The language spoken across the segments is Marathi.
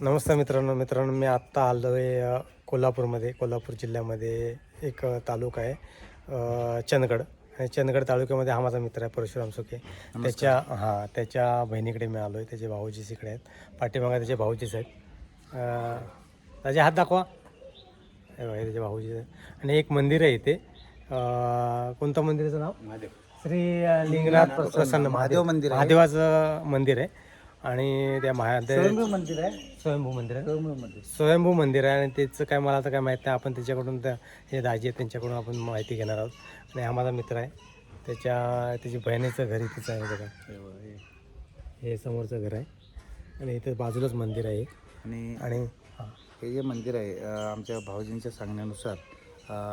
नमस्कार मित्रांनो मित्रांनो मी आत्ता आलो आहे कोल्हापूरमध्ये कोल्हापूर जिल्ह्यामध्ये एक तालुका आहे चंदगड. आणि चंदगड तालुक्यामध्ये हा माझा मित्र आहे परशुराम सुके. त्याच्या हां त्याच्या बहिणीकडे मी आलो आहे त्याचे भाऊजीच इकडे आहेत. पाठीमागे त्याचे भाऊजीच आहेत. त्याचे हात दाखवा. त्याचे भाऊजीच आहेत. आणि एक मंदिर आहे इथे. कोणतं मंदिराचं नाव? श्री लिंगनाथ प्रसन्न महादेव मंदिर. महादेवाचं मंदिर आहे. आणि त्या स्वयंभू मंदिर आहे. स्वयंभू मंदिर आहे. स्वयंभू मंदिर. स्वयंभू मंदिर आहे आणि त्याचं काय मला तर काय माहीत नाही. आपण त्याच्याकडून त्या हे दाजी आहेत त्यांच्याकडून आपण माहिती घेणार आहोत. आणि हा माझा मित्र आहे. त्याच्या त्याची बहिणीचं घर इथेच आहे बघा. हे समोरचं घर आहे. आणि इथे बाजूलाच मंदिर आहे आणि आणि हां जे मंदिर आहे आमच्या भाऊजींच्या सांगण्यानुसार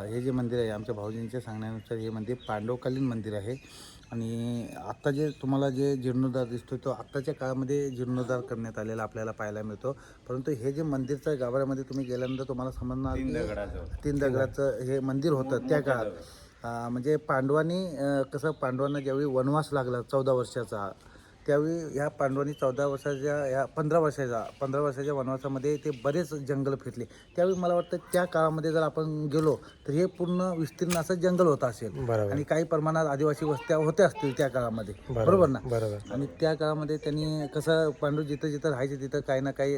हे जे मंदिर आहे आमच्या भाऊजींच्या सांगण्यानुसार हे मंदिर पांडवकालीन मंदिर आहे. आणि आत्ता जे तुम्हाला जे जीर्णोद्धार दिसतो तो आत्ताच्या काळामध्ये जीर्णोद्धार करण्यात आलेला आपल्याला पाहायला मिळतो. परंतु हे जे मंदिरचं गाभाऱ्यामध्ये तुम्ही गेल्यानंतर तुम्हाला समजणार तीन दगडाचं हे मंदिर होतं त्या काळात. म्हणजे पांडवांनी कसं पांडवांना ज्यावेळी वनवास लागला चौदा वर्षाचा त्यावेळी ह्या पांडवांनी चौदा वर्षाच्या या पंधरा वर्षाच्या पंधरा वर्षाच्या वनवासामध्ये ते बरेच जंगल फिरले. त्यावेळी मला वाटतं त्या काळामध्ये जर आपण गेलो तर हे पूर्ण विस्तीर्ण असं जंगल होतं असेल. आणि काही प्रमाणात आदिवासी वस्त्या होत्या असतील त्या काळामध्ये. बरोबर ना? बरोबर. आणि त्या काळामध्ये त्यांनी कसं पांडू जिथं जिथं राहायचे तिथं काही ना काही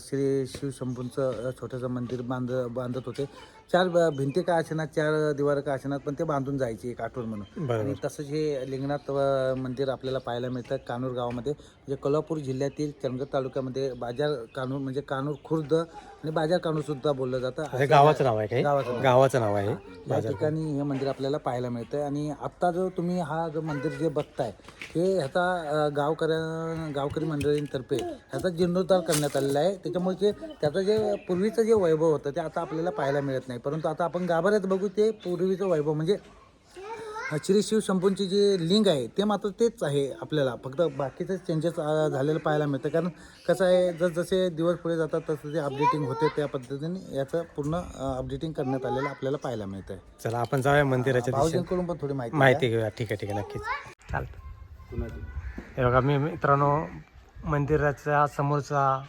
श्री शिवशंभूंचं छोटंसं मंदिर बांध बांधत होते. चार भिंती का असेनात चार दिवार का असेनात पण ते बांधून जायचे एक आठवण म्हणून. आणि तसंच हे लिंगनाथ मंदिर आपल्याला पाहायला मिळतं कानूर गावामध्ये. म्हणजे कोल्हापूर जिल्ह्यातील चंदगड तालुक्यामध्ये बाजार कानूर म्हणजे कानूर खुर्द आणि बाजार कानूर सुद्धा बोललं जातं. गावाचं नाव आहे गावाचं नाव. गावाचं नाव आहे या ठिकाणी हे मंदिर आपल्याला पाहायला मिळतं. आणि आत्ता जो तुम्ही हा जो मंदिर जे बघताय हे ह्याचा गावकऱ्या गावकरी मंडळींतर्फे ह्याचा जीर्णोद्धार करण्यात आलेला आहे. त्याच्यामुळे जे त्याचं जे पूर्वीचं जे वैभव होतं ते आता आपल्याला पाहायला मिळत नाही. परंतु आता आपण गाभाऱ्यात बघू ते पूर्वीचं वैभव. म्हणजे श्री शिव शंभूंची जी लिंग आहे ते मात्र तेच आहे आपल्याला. फक्त बाकीचे चेंजेस झालेलं पाहायला मिळतं. कारण कसं आहे जसजसे दिवस पुढे जातात तसं जे अपडेटिंग होते त्या पद्धतीने याचं पूर्ण अपडेटिंग करण्यात आलेलं आपल्याला पाहायला मिळतं आहे चला आपण जाऊया मंदिराच्या भाऊजींकडून पण थोडी माहिती माहिती घेऊया. ठीक आहे ठीक आहे. नक्कीच. चालतं. हे बघा मी मित्रांनो मंदिराच्या समोरचा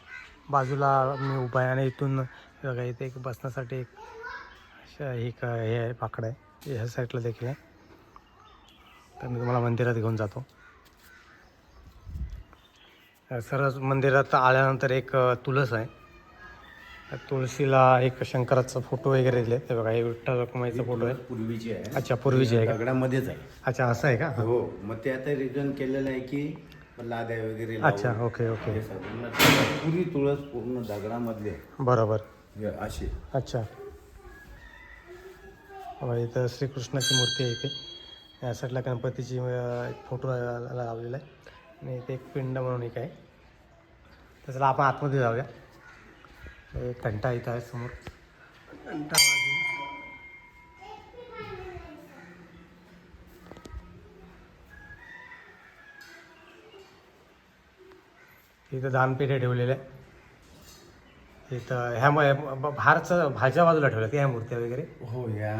बाजूला मी उभा आहे आणि इथून बघा इथे एक बसण्यासाठी एक अशा एक हे आहे? पाकड आहे. ह्या साईडला देखील आहे. तर मी तुम्हाला मंदिरात घेऊन जातो. सरस मंदिरात आल्यानंतर एक तुळस आहे. तुळशीला एक शंकराचा फोटो वगैरे दिले ते बघा हे विठ्ठल रखुमाईचा फोटो आहे. पूर्वीची आहे. अच्छा पूर्वीची आहे दगडामध्येच आहे. अच्छा असं आहे का? हो मग ते आता रिटर्न केलेलं आहे की लाद्या वगैरे अच्छा ओके ओके हे सगळं. पुरी तुळस पूर्ण दगडामधले आहे. बरोबर. हे अशी अच्छा. बघा इथं श्रीकृष्णाची मूर्ती आहे इथे या साईडला गणपतीची एक फोटो लावलेला आहे आणि इथे एक पिंड म्हणून एक आहे तर चला आपण आतमध्ये जाऊया। एक घंटा इथं आहे समोर। घंटा इथं दानपेढे ठेवलेले आहे इथं ह्या म- बाहेरचं भाज्या बाजूला ठेवल्या ह्या मूर्त्या वगैरे? हो या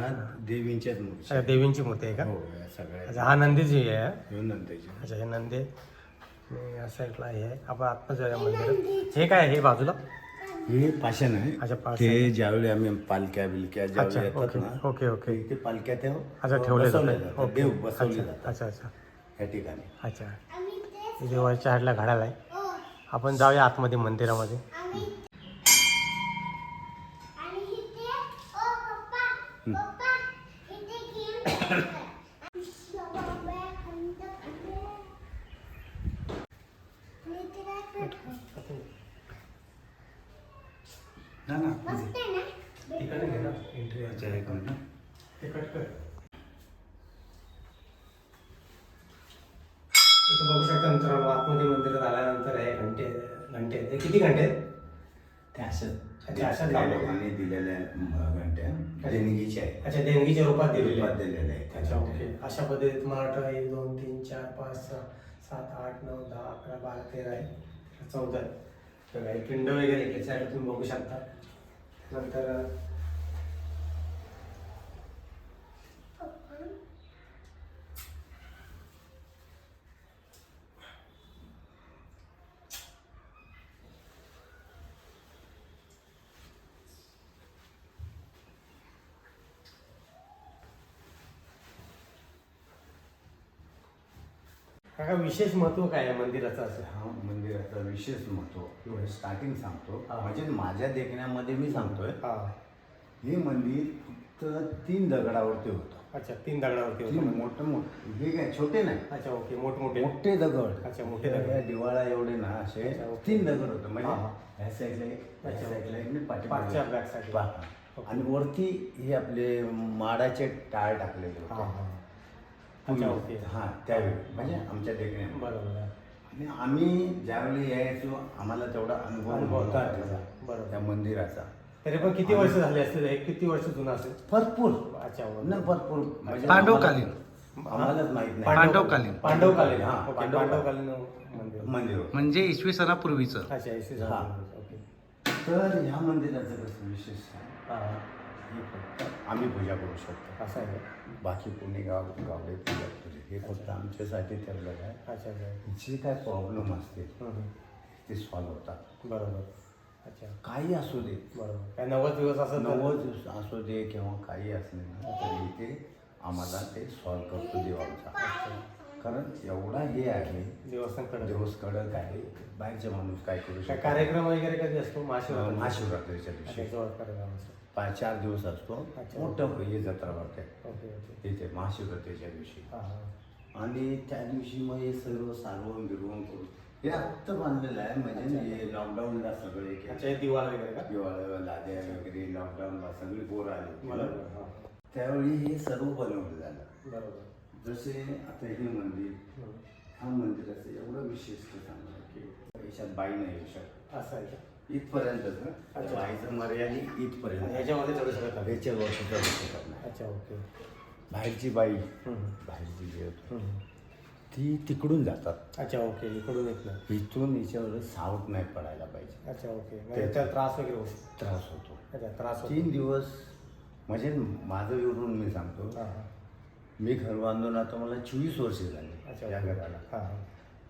देवींच्याच मूर्ती अच्छा, देवींची मूर्ती आहे का? हो या सगळ्या. अच्छा हा नंदीची आहे हे? नंतरच्या. अच्छा हे नंदी. आहे. आणि या साईडला हे आहे. आपण आत्ताच जाऊया मंदिरात. हे काय आहे हे बाजूला? हे पाषाण आहे. अच्छा पाच ते ज्यावेळी आम्ही पालख्या बिलक्या अच्छा ज्यावेळी येतात ओके ना ओके ओके. ते इथे पालख्या त्या अच्छा ठेवले बसवल्या जातात जातात. ओके. देव बसवले अच्छा जातात. अच्छा अच्छा. या ठिकाणी. अच्छा. इथे वरच्या हाडला घाडाला आहे. आपण जाऊया आतमध्ये मंदिरामध्ये. ना ना तिकडे घे ना. एंट्री अच्छा, एक मिनिट. तिकट कर. इथं बघू शकता मित्रांनो आतमध्ये मंदिरात आल्यानंतर हे घंटे घंटे हे किती घंटे आहेत? ते असं. त्या लावलं. लोकांनी दिलेल्या घंट्या देणगीच्या आहे अच्छा. देणगीच्या रूपात दिलेले रूपात आहेत. दिलेल्या आहेत अच्छा ओके. अशा पद्धतीत मला वाटतं एक दोन तीन चार पाच सहा सात आठ नऊ दहा अकरा बारा तेरा आहे. चौदा आहे. तर काही पिंड वगैरे साईडला तुम्ही बघू शकता. नंतर काका विशेष महत्त्व काय आहे मंदिराचं असं? हा मंदिराचं विशेष महत्त्व. स्टार्टिंग सांगतो. हा. म्हणजे माझ्या देखण्यामध्ये मी सांगतोय हा. हे मंदिर फक्त तीन दगडावरती होतं. अच्छा तीन दगडावरती तीन होतं मोठं मोठं. हे काय छोटे नाही. अच्छा ओके मोठमोठे मोठे. दगड. अच्छा, मोठे दगड. या दिवाळा एवढे ना असे अच्छा, ओके. तीन दगड होते. म्हणजे हा. ह्या साईडला एक ह्या अच्छा, साईडला एक आणि पाठी पाठच्या back side. ला. आणि वरती हे आपले माडाचे टाळ टाकलेले हा होते अच्छा ओके हा त्यावेळी म्हणजे आमच्या देखण्या बरोबर आहे. आणि आम्ही ज्यावेळी यायचो आम्हाला तेवढा अनुभव अनुभव होता नव्हता. त्याचा बरोबर. त्या मंदिराचा तरी पण किती वर्ष झाले असतील हे किती वर्ष जुनं असेल भरपूर अच्छा न भरपूर म्हणजे पांडवकालीन. आम्हाला- आम्हालाच माहीत नाही पांडवकालीन. पांडवकालीन हा, ओके, पांडवकालीन. पांडवकालीन मंदिर मंदिर. म्हणजे इसवी सणापूर्वीचं अच्छा इसवी हा. ओके तर ह्या मंदिराचं कसं विशेष आहे, हा हा. हे फक्त आम्ही पूजा करू शकतो. असं आहे? बाकी कोणी गाव गावडे पूजा करू हे फक्त आमच्यासाठी ठरलेलं आहे. अच्छा अच्छा. जे काय प्रॉब्लेम हम्म. ते सॉल्व्ह होतात. बरोबर. अच्छा. काही असू दे. बरोबर. काय नव्वद दिवस असं नव्वद दिवस असू दे किंवा काही असले ना तरी ते आम्हाला ते सॉल्व्ह करतो देव आमचा कारण एवढा हे आहे देवस्थानकडे दिवस कडक आहे बाहेरचे माणूस काय करू शकतो कार्यक्रम वगैरे कधी असतो? महाशिवरात्री महाशिवरात्रीच्या दिवशी. पाच चार दिवस असतो. मोठं हे जत्रा भरते तिथे महाशिवरात्रीच्या दिवशी. आणि त्या दिवशी मग हे सर्व सारवून बिरवून करून हे आत्ता बांधलेलं आहे. म्हणजे हे लॉकडाऊनला सगळे दिवाळ वगैरे का? दिवाळी लाद्या वगैरे लॉकडाऊनला सगळी पोरं आली. त्यावेळी हे सर्व बनवलं झालं. बरोबर. जसे आता हे मंदिर. हा मंदिराचं एवढं विशेष चांगलं आहे की याच्यात बाई नाही येऊ शकत. असं आहे का? इथपर्यंतच अच्छा. बाईचं मर्यादित इथपर्यंत. ह्याच्यामध्ये चढू शकत नाही ह्याच्या वरती जाऊ शकत नाही अच्छा ओके. बाहेरची बाई. हम्म. बाहेरची जी होती हम्म. ती तिकडून जातात. अच्छा ओके. इकडून येत नाही. इथून याच्यावर सावट नाही पडायला पाहिजे. अच्छा ओके. म्हणजे त्याचा त्रास वगैरे होतो त्रास होतो. अच्छा त्रास होतो. तीन दिवस म्हणजे माझं विवरून मी सांगतो. हा हा. मी घर बांधून आता मला चोवीस वर्ष झाली अच्छा या ओके. घराला. हा हा.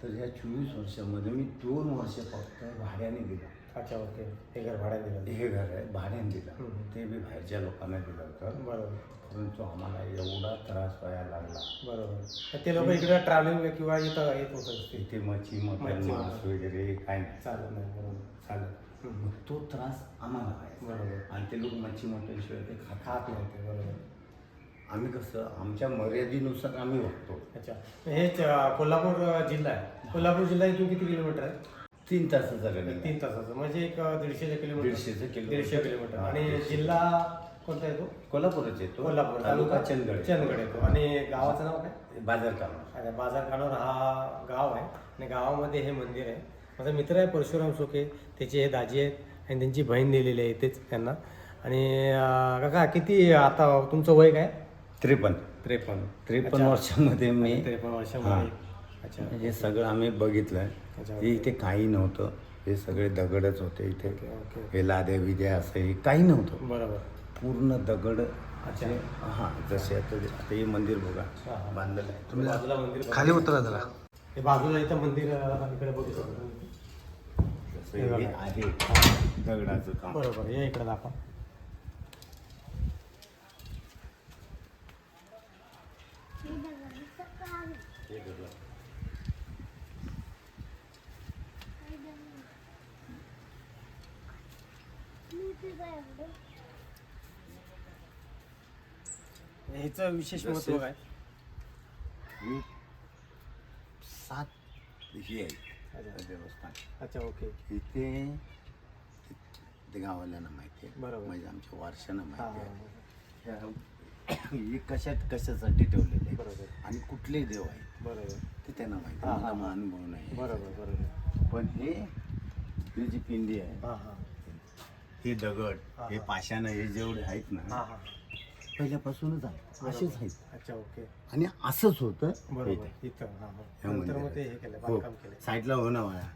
तर ह्या चोवीस वर्षामध्ये मी दोन वर्ष फक्त भाड्याने दिलं अच्छा ओके हे घर भाड्याने दिलं हे घर आहे भाड्याने दिलं. ते मी बाहेरच्या लोकांना दिलं होतं. बरोबर. परंतु आम्हाला एवढा त्रास व्हायला लागला. बरोबर. ते लोक इकडे ट्रॅव्हलिंग किंवा इथं येत होतं इथे. मच्छी मटण मांस वगैरे काय नाही. चालत नाही बरोबर. चालत. तो त्रास आम्हाला आहे बरोबर. आणि ते लोक मच्छी मटण शिवाय ते खात खात नाही ते बरोबर. आम्ही कसं आमच्या मर्यादेनुसार आम्ही वागतो. अच्छा. अं, कोल्हापूर जिल्हा आहे. कोल्हापूर जिल्हा इथून किती किलोमीटर आहे? तीन तासाचा रनिंग तीन तासाचं. म्हणजे एक दीडशेचे किलोमीटर. दीडशेचं किलोमीटर. दीडशे किलोमीटर. हा, आणि दीडशे. जिल्हा कोणता येतो? कोल्हापूरच येतो. कोल्हापूर तालुका चंदगड चंदगड येतो. आणि गावाचं नाव काय? बाजार काम अच्छा बाजार कानोर हा गाव आहे. आणि गावामध्ये हे मंदिर आहे. माझा मित्र आहे परशुराम सोके. त्याचे हे दाजी आहेत. आणि त्यांची बहीण दिलेली आहे इथेच त्यांना. आणि अं, काका किती आता तुमचं वय काय? त्रेपन्न. त्रेपन्न. त्रेपन्न. वर्षामध्ये मी त्रेपन्न. वर्षामध्ये अच्छा. हे सगळं आम्ही बघितलं हे इथे काही नव्हतं. हे सगळे दगडच होते इथे. हे लाद्या विद्या असं हे काही नव्हतं. बरोबर. पूर्ण दगड अच्छा. हां जसे आता आता हे मंदिर बघा हा, हा. बांधलेलं आहे. तुम्ही बाजूला मंदिर. खाली उतरा जरा. हे बाजूला इथं मंदिर इकडे बघू शकतो जसं हे आहे दगडाचं काम. बरोबर या इकडे दाखवा हे दगड. ह्याचं विशेष महत्त्व काय? हे सात हे आहे अच्छा. देवस्थान. अच्छा ओके. इथे ते गावाल्यांना माहिती आहे. बरोबर. म्हणजे आमच्या वारशांना माहिती आहे. हा. ह्या- हे कशात कशासाठी ठेवलेले आहे बरोबर. आणि कुठले देव आहेत? बरोबर. ते त्यांना माहिती आहे. हा, मला. अनुभव नाही बरोबर बरोबर. पण हे ही जी पिंडी आहे हा हा. हे दगड हा, हे. हा. पाषाण हे जेवढे आहेत हा ना हा पहिल्यापासूनच आहेत. बरोबर. असेच आहेत. अच्छा ओके. आणि असंच होतं बरोबर. इथे. हा हा ह्या नंतर मग मंदिरात. ते हे केलं हो. बांधकाम केलं. साईडला हो ना वाया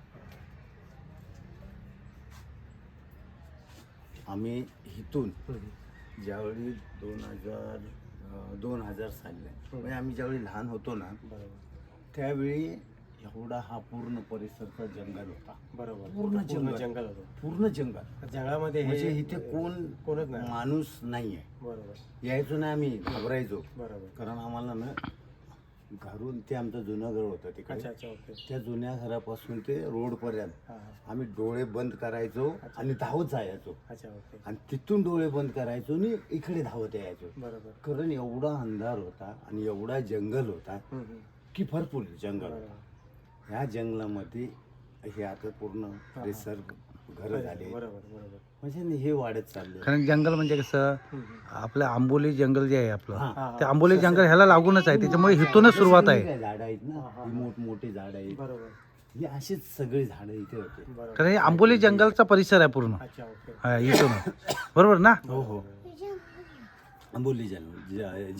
आम्ही इथून हम्म. ज्यावेळी दोन हजार दोन हजार साली म्हणजे आम्ही ज्यावेळी लहान होतो ना बरोबर. त्यावेळी एवढा हा पूर्ण परिसरचा जंगल होता. बरोबर. पूर्ण जंगल. जंगल होतं. पूर्ण जंगल. जंगलामध्ये म्हणजे हे इथे कोण कोणच नाही. माणूस नाहीये. बरोबर. यायचो ना आम्ही घाबरायचो. बरोबर. कारण आम्हाला ना घरून ते आमचं जुनं घर होतं तिकडे. अच्छा अच्छा ओके. त्या जुन्या घरापासून ते रोडपर्यंत हां हां. आम्ही डोळे बंद करायचो आणि धावत जायचो. अच्छा ओके. आणि तिथून डोळे बंद करायचो आणि इकडे धावत यायचो. बरोबर. कारण एवढा अंधार होता आणि एवढा जंगल होता हम्म, हम्म. की भरपूर जंगल होता. बरोबर. ह्या जंगलामध्ये हे आता पूर्ण रिसर्च घरं झाले बरोबर बरोबर. म्हणजे हे वाढत चालले कारण जंगल म्हणजे कसं. आपलं आंबोली जंगल जे आहे आपलं. ते आंबोली जंगल ह्याला लागूनच आहे. त्याच्यामुळे इथूनच सुरुवात आहे. झाड आहेत ना? ही मोठमोठी झाड आहेत. बरोबर. ही अशीच सगळी झाडं इथे होते. कारण हे आंबोली जंगलचा परिसर आहे पूर्ण. अच्छा ओके. हा, इथून बरोबर ना? हो हो.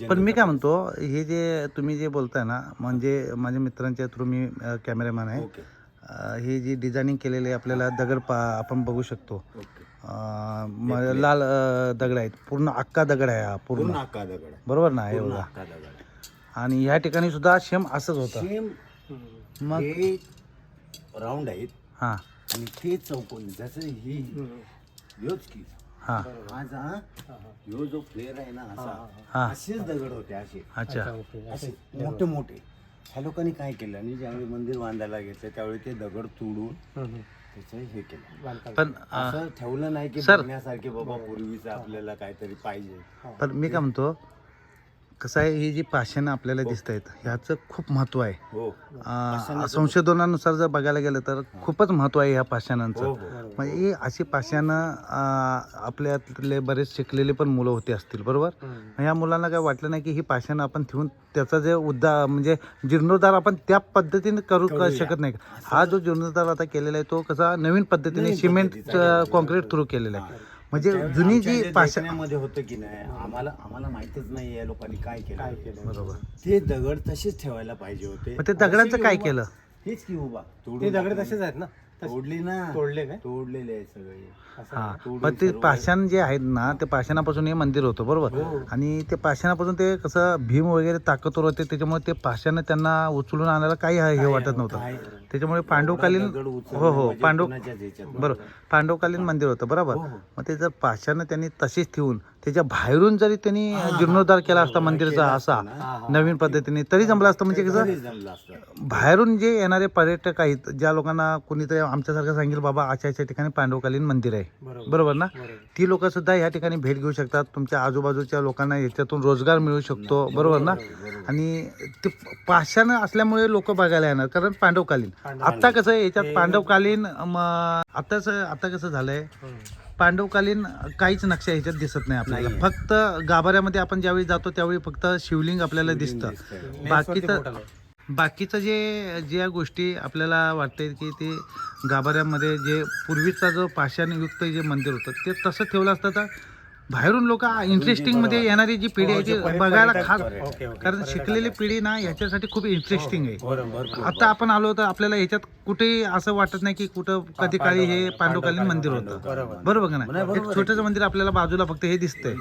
पण मी काय म्हणतो हे जे तुम्ही जे बोलताय ना म्हणजे माझ्या मित्रांच्या थ्रू मी कॅमेरामॅन आहे. हे जे डिझायनिंग केलेले आपल्याला दगड पा आपण बघू शकतो. ओके. अ, म- लाल दगड आहेत. पूर्ण अक्का दगड आहे हा पूर्ण. अक्का दगड. बरोबर ना एवढा. आणि ह्या ठिकाणी सुद्धा सेम असंच होतं. मग? हे राऊंड आहेत. हां. आणि ते चौकोनी जसं ही. योच की. हां. जा. ह्यो जो फ्लेअर आहे ना असा असेच दगड होते असे. अच्छा. असे मोठे मोठे. ह्या लोकांनी काय केलं आणि ज्यावेळी मंदिर बांधायला घेतलं त्यावेळी ते दगड तोडून. त्याचं हे केलं. पण असं ठेवलं नाही की सर. बघण्यासारखे बाबा पूर्वीचं आपल्याला काहीतरी पाहिजे. पण मी काय म्हणतो कसं आहे ही जी पाषाणं आपल्याला दिसत आहेत ह्याचं खूप महत्त्व आहे. हो. संशोधनानुसार जर बघायला गेलं तर खूपच महत्त्व आहे ह्या पाषाणांचं. हो हो. म्हणजे ही अशी पाषाणं आपल्यातले बरेच शिकलेले पण मुलं होते असतील बरोबर. ह्या मुलांना काय वाटलं नाही की ही पाषाणं आपण ठेवून त्याचा जे उद्दा म्हणजे जीर्णोद्धार आपण त्या पद्धतीने करू शकत नाही का? हा जो जीर्णोद्धार आता केलेला आहे तो कसा नवीन पद्धतीने सिमेंट कॉन्क्रीट थ्रू केलेला आहे. म्हणजे जुनी जी मध्ये होतं की नाही आम्हाला आम्हाला माहितच नाही या लोकांनी काय केलं. काय केलं? बरोबर. ते दगड तसेच ठेवायला पाहिजे होते. मग ते दगडांचं काय केलं? हेच की उभा ते दगड. तसेच आहेत ना. तोडली ना. तोडले काय? तोडलेले आहेत सगळे. असं हा. तोडून पण ते सर्व- पाषाण जे आहेत ना ते पाषाणापासून हे मंदिर होतं बरोबर? हो. आणि ते पाषाणापासून ते कसं भीम वगैरे ताकदवर होते त्याच्यामुळे ते पाषाण त्यांना उचलून आणायला काही हे वाटत नव्हतं. काय- त्याच्यामुळे पांडवकालीन दगड उचलणे हो हो म्हणजे पांडव कोणाच्याच ह्याच्यात बरोबर. पांडवकालीन मंदिर होतं बरोबर? हो, हो. मग ते जर पाषाण त्यांनी तशीच ठेवून त्याच्या बाहेरून जरी त्यांनी जीर्णोद्धार केला असता मंदिराचा असा नवीन पद्धतीने तरी जमला असतं म्हणजे कसं? बाहेरून जे येणारे पर्यटक आहेत ज्या लोकांना कोणीतरी आमच्यासारखं सांगेल बाबा अशा अशा ठिकाणी पांडवकालीन मंदिर आहे. बरोबर ना? ती लोक सुद्धा या ठिकाणी भेट घेऊ शकतात. तुमच्या आजूबाजूच्या लोकांना याच्यातून रोजगार मिळू शकतो. बरोबर ना? आणि ते पाषाण असल्यामुळे लोक बघायला येणार कारण पांडवकालीन. आता कसं आहे, याच्यात पांडवकालीन आताच आता कसं झालंय. पांडवकालीन काहीच नक्षा ह्याच्यात दिसत नाही आपल्याला. फक्त गाभाऱ्यामध्ये आपण ज्यावेळी जातो त्यावेळी फक्त शिवलिंग आपल्याला दिसतं. बाकीचं. बाकीचं जे ज्या गोष्टी आपल्याला वाटते की ते गाभाऱ्यामध्ये जे पूर्वीचा जो पाषाणयुक्त जे मंदिर होतं ते तसं ठेवलं असतं तर बाहेरून लोक इंटरेस्टिंगमध्ये येणारी जी पिढी आहे ती बघायला खास कारण शिकलेली पिढी ना याच्यासाठी खूप इंटरेस्टिंग आहे. बरोबर आता आपण आलो तर आपल्याला ह्याच्यात कुठेही असं वाटत नाही की कुठं कधी काळी हे पांडवकालीन मंदिर होतं. बरोबर. का नाही? एक छोटंसं मंदिर आपल्याला बाजूला फक्त हे दिसतंय.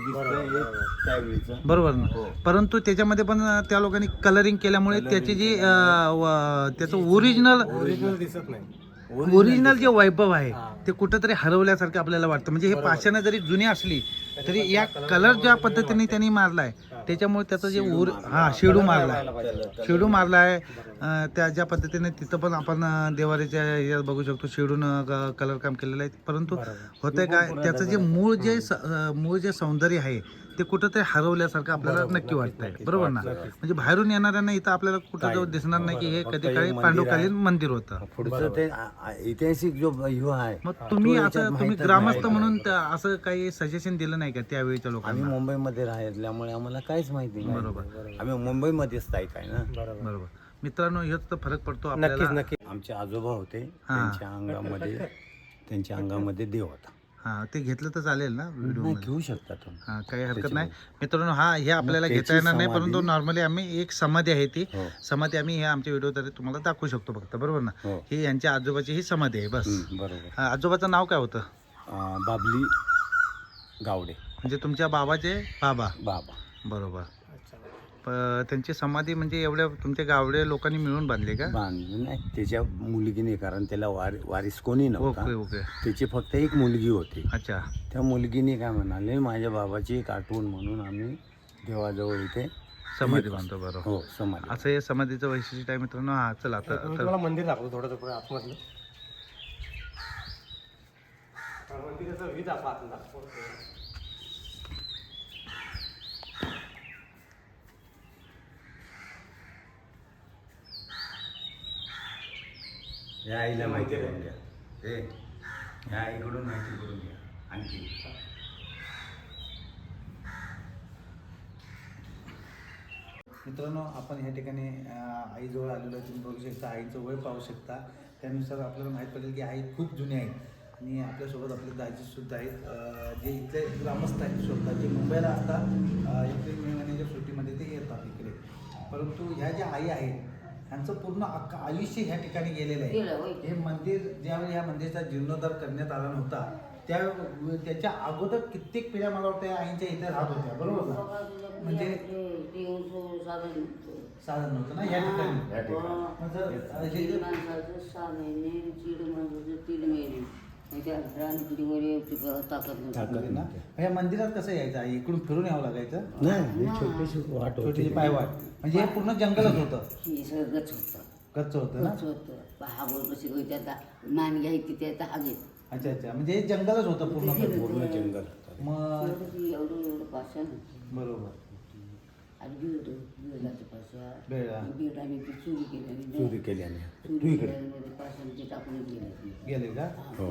बरोबर ना? परंतु त्याच्यामध्ये पण त्या लोकांनी कलरिंग केल्यामुळे त्याची जी त्याचं ओरिजिनल ओरिजिनल दिसत नाही. ओरिजिनल जे वैभव आहे ते कुठंतरी हरवल्यासारखं आपल्याला वाटतं. म्हणजे हे पाषाणं जरी जुनी असली तरी या कलर ज्या पद्धतीने त्यांनी मारलाय त्याच्यामुळे त्याचं जे ओर हा शेडू मारलाय शेडू मारलाय त्या ज्या पद्धतीने तिथं पण आपण देवारीच्या ह्याच्यात बघू शकतो शेडून कलर काम केलेलं आहे. परंतु होतंय काय त्याचं जे मूळ जे मूळ जे सौंदर्य आहे ते कुठंतरी हरवल्यासारखं आपल्याला नक्की वाटतंय. बरोबर ना? म्हणजे बाहेरून येणाऱ्यांना इथं आपल्याला कुठं जाऊ दिसणार नाही की हे कधी काळी पांडवकालीन मंदिर होतं. पुढचं ते ऐतिहासिक जो ह्यो आहे मग तुम्ही तो असं याच्यात तुम्ही ग्रामस्थ नाही. म्हणून असं काही सजेशन दिलं नाही का त्यावेळीच्या आम्ही लोकांना मुंबईमध्ये राहिल्यामुळे आम्हाला काहीच माहिती नाही. बरोबर. आम्ही मुंबईमध्येच स्थायिक आहे ना? बरोबर. बरोबर. मित्रांनो हेच तर फरक पडतो नक्कीच नक्की आमचे आजोबा होते. त्यांच्या अंगामध्ये त्यांच्या अंगामध्ये देव होता. हा ते घेतलं तर चालेल ना व्हिडिओ नाही घेऊ शकता तुम्ही. हा काही हरकत नाही. मित्रांनो हा हे आपल्याला घेता त्याची येणार नाही समाधी- परंतु नॉर्मली आम्ही एक समाधी आहे ती. हो. समाधी आम्ही हे आमच्या व्हिडिओ तरी तुम्हाला दाखवू शकतो फक्त बरोबर ना? हो. ही यांच्या आजोबाची ही समाधी आहे बस. हम्म, बरोबर. हा, आजोबाचं नाव काय होतं? अं, बाबली गावडे. म्हणजे तुमच्या बाबाचे बाबा. बाबा. बरोबर. त्यांची समाधी म्हणजे एवढ्या तुमच्या गावडे लोकांनी मिळून बांधली का? बांधली नाही. त्याच्या मुलगीने कारण त्याला वार वारीस कोणी नव्हता. Okay okay. त्याची फक्त एक मुलगी होती. अच्छा. त्या मुलगीने काय म्हणाले माझ्या बाबाची एक आठवण म्हणून आम्ही देवाजवळ इथे समाधी बांधतो बरोबर. हो समाधी. असं हे समाधीचं वैशिष्ट्य आहे मित्रांनो? हा चला आता मी तुम्हाला मंदिर दाखवतो थोडं थोडं आतमधलं. मंदिराचा व्ह्यू दाखवा या आईला माहिती करून घ्या हे या आईकडून माहिती करून घ्या आणखी. मित्रांनो आपण ह्या ठिकाणी आईजवळ आलेलो आहे तुम्ही बघू शकता आईचं वय पाहू शकता. त्यानुसार आपल्याला माहीत पडेल की आई खूप जुनी आहे. आणि आपल्यासोबत आपले दाजी सुद्धा आहेत. जे इथले ग्रामस्थ आहेत स्वतः. जे मुंबईला आता एप्रिल मे महिन्याच्या सुट्टीमध्ये ते येतात इकडे. परंतु ह्या ज्या आई आहेत ह्यांचं पूर्ण अख्खं आयुष्य ह्या ठिकाणी गेलेलं आहे. हे मंदिर ज्यावेळी या मंदिराचा जीर्णोद्धार करण्यात आला नव्हता त्या त्याच्या अगोदर कित्येक पिढ्या मला वाटतं या आईंच्या इथे राहत होत्या बरोबर ना? म्हणजे साधन नव्हतं ना या ठिकाणी? या ठिकाणी. मग जर अ, हे जे- ताकद ना मग या मंदिरात कसं यायचं? आई? इकडून फिरून यावं लागायचं? नाही ही. छोटीशी वाट छोटीशी होती पायवाट. म्हणजे हे पूर्ण जंगलच होतं. गच होतं. कच्च होतं ना? होतं. हा बोल कशी आता. मान घ्यायची ते आता हागे. अच्छा अच्छा. म्हणजे हे जंगलच होतं पूर्ण. पूर्ण जंगल. मग एवढं एवढं पाषाण बरोबर. आणि बीड. बीड आणि ती चोरी केली आणि चोरी केल्याने तू चोरी केल्यामध्ये टाकून गेले गेले का? हो.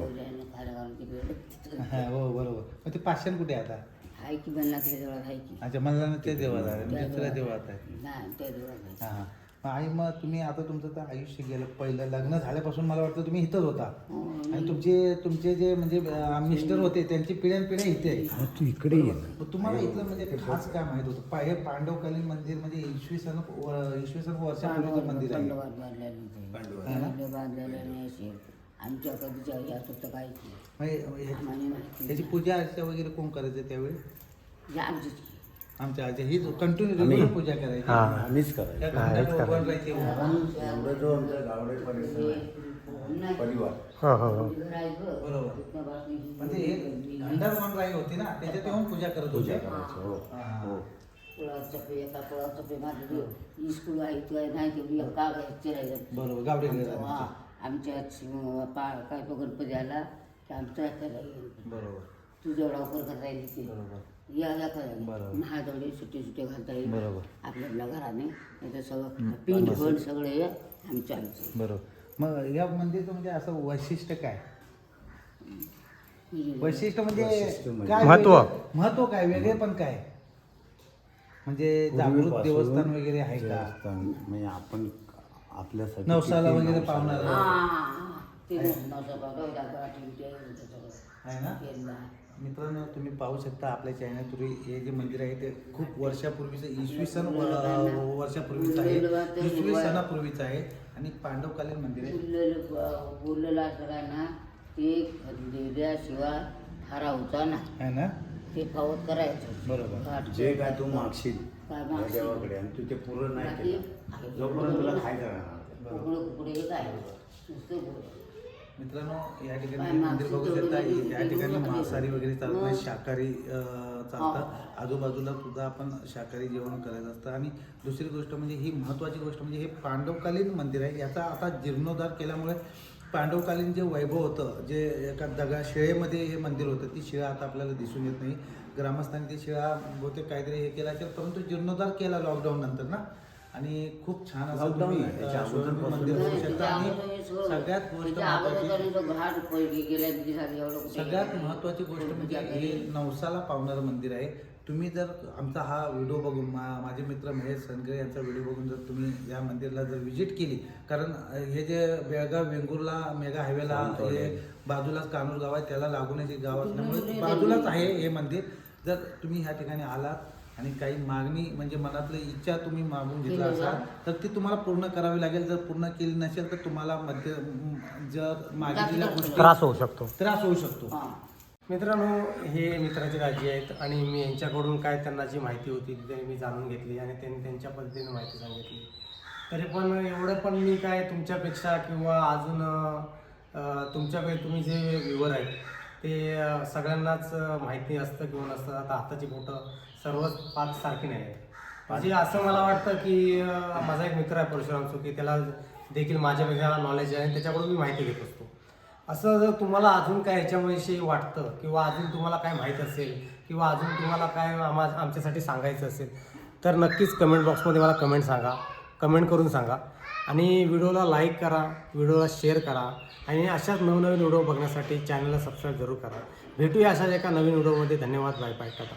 खायला घालून ते बेड हा, बरोबर. मग ते पाषाण कुठे आहे आता? हाय की बनला जवळ हाय की. अच्छा मला ना ते देवात आहे दुसऱ्या देवात आहे. नाही त्या देवाला हा हा. आई मग तुम्ही आता तुमचं तर आयुष्य गेलं. पहिलं लग्न झाल्यापासून मला वाटतं तुम्ही इथंच होता. आणि तुमचे तुमचे जे म्हणजे मिस्टर होते त्यांची पिढ्यान पिढ्या इथे आहे हा, तू इकडे ये ना. मग तुम्हाला इथलं म्हणजे खास काय माहीत होतं? पा- हे पांडवकालीन मंदिर म्हणजे इसवी सन व- इसवी सन वर्षापूर्वीचं मंदिर आहे. पांडवात बांधलेलं होतं. पांडवात. पांडव बांधलेलं नाही असेल. आमच्या कधीच्या काय म्हणजे आम्हाला माहिती ह्याची पूजा अर्चा वगैरे कोण करायचं त्यावेळी? जे आमचीच की. आमच्या आजी. ही कंटिन्यू रेग्युलर पूजा करायची हा. आम्हीच करायचं. त्या घंटाला उभं राहायचे. एवढं जो आमचा गावडे परिसर आहे परिवार. हो हो हो. बरोबर. हे होती ना त्याच्यात येऊन पूजा करत होते. करायची हो हा, हा. हो कुळाचं पे एका कुळाचं पे माझं स्कूल आहे नाही तेवढी का घ्यायची बरोबर गावडे हा आमच्या पा काय तो गणपती आला की आमचा एखादा गणपती बरोबर. तू जेवढा उपर करता येईल ते. बरोबर. या या करायला बरोबर. महादवडे सुट्टे सुट्टे घालता येईल. बरोबर. आपल्या आपल्या घराने. नाही तर सगळं पिंड फंड सगळे हे आमचं. आमचं बरोबर. मग या मंदिरचं म्हणजे असं वैशिष्ट्य काय? वैशिष्ट्य म्हणजे म्हणजे- काय महत्त्व. वेगळं- महत्त्व काय? वेगळे पण काय? म्हणजे जागृत देवस्थान वगैरे आहे का? देवस्थान. म्हणजे आपण आपल्यासाठी नवसाला किती वगैरे नवसाला- पावणार हा ते आहे. ना? केला मित्रांनो तुम्ही पाहू शकता आपल्या चॅनलपूर्वी हे जे मंदिर आहे ते खूप वर्षापूर्वीचं इसवी सन वर्षापूर्वीचं आहे. इसवी सणापूर्वीचं आहे. आणि पांडवकालीन मंदिर आहे. बोललेलं बोललेलं असलं काय ना ते दिल्याशिवाय ना. है ना? ते फावत करायचं. बरोबर. जे काय तू मागशील? देवाकडे आणि तू ते पूर्ण नाही केलं. जोपर्यंत तुला खायचं राहणार कुकडे कुकडे काय नुसतं बोल. मित्रांनो या ठिकाणी मंदिर बघू शकता. या ठिकाणी मांसाहारी वगैरे चालत नाही शाकाहारी चालतं. आजूबाजूला सुद्धा आपण शाकाहारी जेवण करायचं असतं. आणि दुसरी गोष्ट म्हणजे ही महत्त्वाची गोष्ट म्हणजे हे पांडवकालीन मंदिर आहे. याचा आता जीर्णोद्धार केल्यामुळे पांडवकालीन जे वैभव होतं जे एका दगा शिळेमध्ये हे मंदिर होतं ती शिळा आता आपल्याला दिसून येत नाही. ग्रामस्थांनी ती शिळा बहुतेक काहीतरी हे केला असेल परंतु जीर्णोद्धार केला लॉकडाऊन नंतर ना. आणि खूप छान असं तुम्ही त्याच्या अगोदरपासून मंदिर बघू नाही, शकता त्याच्या आणि अगोदर हे सगळं- सगळ्यात गोष्ट सगळ्यात महत्त्वाची गोष्ट म्हणजे हे नवसाला पावणारं मंदिर आहे. तुम्ही जर आमचा हा व्हिडिओ बघून मा माझे मित्र महेश सनगरे यांचा व्हिडिओ बघून जर तुम्ही या मंदिरला जर व्हिजिट केली कारण अ, हे जे बेळगाव वेंगुर्ला मेगा हायवेला हे बाजूलाच कानूर गाव आहे त्याला लागून हे गाव असल्यामुळे बाजूलाच आहे हे मंदिर. जर तुम्ही ह्या ठिकाणी आलात आणि काही मागणी म्हणजे मनातली इच्छा तुम्ही मागून घेतला असाल तर ती तुम्हाला पूर्ण करावी लागेल. जर पूर्ण केली नसेल तर तुम्हाला मध्य जर मागितलेल्या गोष्टी त्रास होऊ शकतो. त्रास होऊ शकतो. हा. मित्रांनो हे मित्राचे दाजी आहेत आणि मी यांच्याकडून काय त्यांना जी माहिती होती ती मी जाणून घेतली आणि त्यांनी त्यांच्या पद्धतीने माहिती सांगितली. तरी पण एवढं पण मी काय तुमच्यापेक्षा किंवा अजून तुमच्याकडे तुम्ही जे व्ह्युअर आहेत ते सगळ्यांनाच माहिती असतं किंवा नसतं. आता हाताची बोटं सर्वच पाच सारखी नाही आहेत. म्हणजे असं मला वाटतं की अं, माझा एक मित्र आहे परशुराम सुके त्याला देखील माझ्यापेक्षा नॉलेज आहे आणि त्याच्याकडून मी माहिती घेत असतो. असं जर तुम्हाला अजून काय याच्याविषयी वाटतं किंवा अजून तुम्हाला काय माहीत असेल किंवा अजून तुम्हाला काय आम्हा आमच्यासाठी सांगायचं असेल तर नक्कीच कमेंट बॉक्समध्ये मला कमेंट सांगा. कमेंट करून सांगा. आणि व्हिडिओला लाईक करा व्हिडिओला शेअर करा आणि अशाच नवनवीन व्हिडिओ बघण्यासाठी चॅनलला सबस्क्राईब जरूर करा. भेटूया अशाच एका नवीन व्हिडिओमध्ये. धन्यवाद. Bye bye tata.